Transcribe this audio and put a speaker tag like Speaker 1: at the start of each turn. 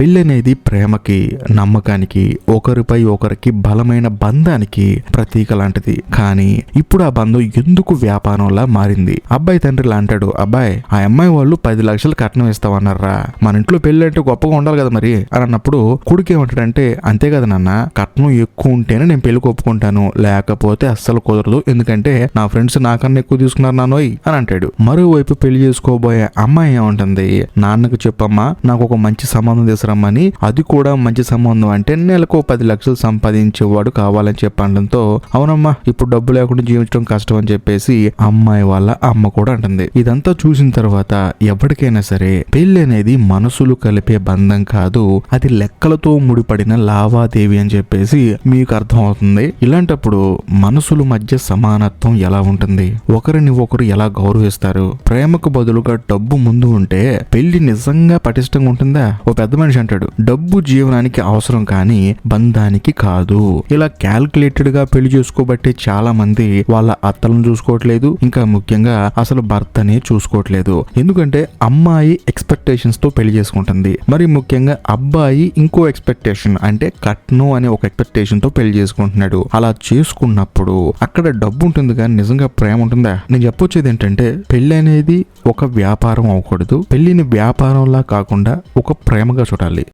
Speaker 1: పెళ్ళనేది అనేది ప్రేమకి నమ్మకానికి ఒకరిపై ఒకరికి బలమైన బంధానికి ప్రతీక లాంటిది. కానీ ఇప్పుడు ఆ బంధం ఎందుకు వ్యాపారంలా మారింది? అబ్బాయి తండ్రి అంటాడు అబ్బాయి ఆ అమ్మాయి వాళ్ళు పది లక్షలు కట్నం ఇస్తామన్నారా? మన ఇంట్లో పెళ్ళి అంటే గొప్పగా ఉండాలి కదా మరి? అని అన్నప్పుడు కొడుకు ఏమంటాడంటే అంతే కదా నాన్న కట్నం ఎక్కువ ఉంటేనే నేను పెళ్ళి ఒప్పుకుంటాను. లేకపోతే అస్సలు కుదరదు. ఎందుకంటే నా ఫ్రెండ్స్ నాకన్నా ఎక్కువ తీసుకున్నారు నానోయ్ అని అంటాడు. మరోవైపు పెళ్ళి చేసుకోబోయే అమ్మాయి ఏమంటుంది నాన్నకు చెప్పమ్మా నాకు ఒక మంచి సంబంధం తీసుకురమ్మని అది కూడా మంచి సంబంధం అంటే నెలకు పది లక్షలు సంపాదించేవాడు కావాలని చెప్పడంతో అవునమ్మా ఇప్పుడు డబ్బు లేకుండా జీవించడం కష్టం అని చెప్పేసి అమ్మాయి వాళ్ళ అమ్మ కూడా అంటుంది. ఇదంతా చూసిన తర్వాత ఎవరికైనా సరే పెళ్ళి అనేది మనసులు కలిపే బంధం కాదు అది లెక్కలతో ముడిపడిన లావాదేవి అని చెప్పేసి మీకు అర్థం అవుతుంది ఇలాంటప్పుడు మనసుల మధ్య సమానత్వం ఎలా ఉంటుంది? ఒకరిని ఒకరు ఎలా గౌరవిస్తారు? ప్రేమకు బదులుగా డబ్బు ముందు ఉంటే పెళ్ళి నిజంగా పటిష్టంగా ఉంటుందా? ఓ పెద్ద మనిషి అంటాడు. డబ్బు జీవనానికి అవసరం కానీ బంధానికి కాదు. ఇలా క్యాల్కులేటెడ్గా పెళ్ళి చేసుకోబట్టే చాలా మంది వాళ్ళ అత్తలను చూసుకోవట్లేదు ఇంకా ముఖ్యంగా అసలు భర్తనే చూసుకోవట్లేదు. ఎందుకంటే అమ్మాయి ఎక్స్పెక్టేషన్స్తో పెళ్ళి చేసుకుంటుంది. మరి ముఖ్యంగా అబ్బాయి ఇంకో ఎక్స్పెక్టేషన్ అంటే కట్నం అనే ఒక ఎక్స్పెక్టేషన్తో పెళ్ళి చేసుకుంటున్నాడు. అలా చేసుకున్నప్పుడు అక్కడ డబ్బు ఉంటుంది కానీ నిజంగా ప్రేమ ఉంటుందా? నేను చెప్పొచ్చేది ఏంటంటే పెళ్ళి అనేది ఒక వ్యాపారం అవ్వకూడదు. పెళ్ళిని వ్యాపారంలా కాకుండా ఒక ప్రేమగా చూడాలి.